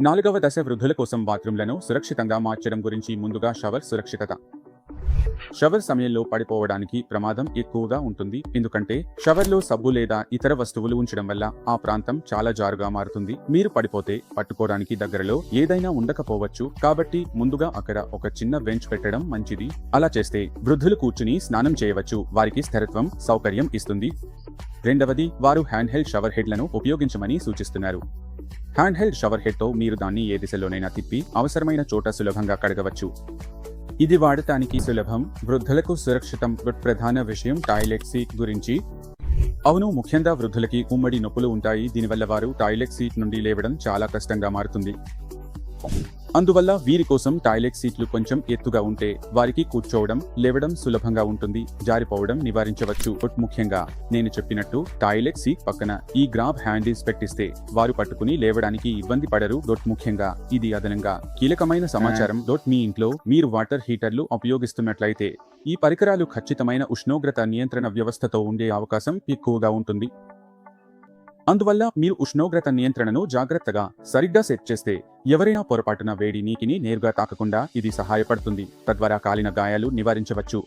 నాలుగవ దశ వృద్ధుల కోసం బాత్రూంలను సురక్షితంగా మార్చడం గురించి ముందుగా షవర్ సురక్షితత. షవర్ సమయంలో పడిపోవడానికి ప్రమాదం ఎక్కువగా ఉంటుంది. ఎందుకంటే షవర్లో సబ్బు లేదా ఇతర వస్తువులు ఉంచడం వల్ల ఆ ప్రాంతం చాలా జారుగా మారుతుంది. మీరు పడిపోతే పట్టుకోవడానికి దగ్గరలో ఏదైనా ఉండకపోవచ్చు. కాబట్టి ముందుగా అక్కడ ఒక చిన్న బెంచ్ పెట్టడం మంచిది. అలా చేస్తే వృద్ధులు కూర్చుని స్నానం చేయవచ్చు. వారికి స్థిరత్వం సౌకర్యం ఇస్తుంది. రెండవది వారు హ్యాండ్ హెల్డ్ షవర్ హెడ్లను ఉపయోగించమని సూచిస్తున్నారు. హ్యాండ్ హెల్డ్ షవర్ హెడ్తో మీరు దాన్ని ఏ దిశలోనైనా తిప్పి అవసరమైన చోట సులభంగా కడగవచ్చు. ఇది వాడటానికి సులభం వృద్ధులకు సురక్షితం ప్రధాన విషయం టాయిలెట్ సీట్ గురించి. అవును ముఖ్యంగా వృద్ధులకి ఉమ్మడి నొప్పులు ఉంటాయి దీనివల్ల వారు టాయిలెట్ సీట్ నుండి లేవడం చాలా కష్టంగా మారుతుంది. అందువల్ల వీరి కోసం టాయిలెట్ సీట్లు కొంచెం ఎత్తుగా ఉంటే వారికి కూర్చోవడం లేవడం సులభంగా ఉంటుంది జారిపోవడం నివారించవచ్చు. ముఖ్యంగా నేను చెప్పినట్టు టాయిలెట్ సీట్ పక్కన ఈ గ్రాబ్ హ్యాండిల్స్ పెట్టిస్తే వారు పట్టుకుని లేవడానికి ఇబ్బంది పడరు. డొట్ ముఖ్యంగా ఇది అదనంగా కీలకమైన సమాచారం. డొట్ మీ ఇంట్లో మీరు వాటర్ హీటర్లు ఉపయోగిస్తున్నట్లయితే ఈ పరికరాలు ఖచ్చితమైన ఉష్ణోగ్రత నియంత్రణ వ్యవస్థతో ఉండే అవకాశం ఎక్కువగా ఉంటుంది. అందువల్ల మీరు ఉష్ణోగ్రత నియంత్రణను జాగ్రత్తగా సరిగ్గా సెట్ చేస్తే ఎవరైనా పొరపాటున వేడి నీటిని నేరుగా తాకకుండా ఇది సహాయపడుతుంది. తద్వారా కాలిన గాయాలు నివారించవచ్చు.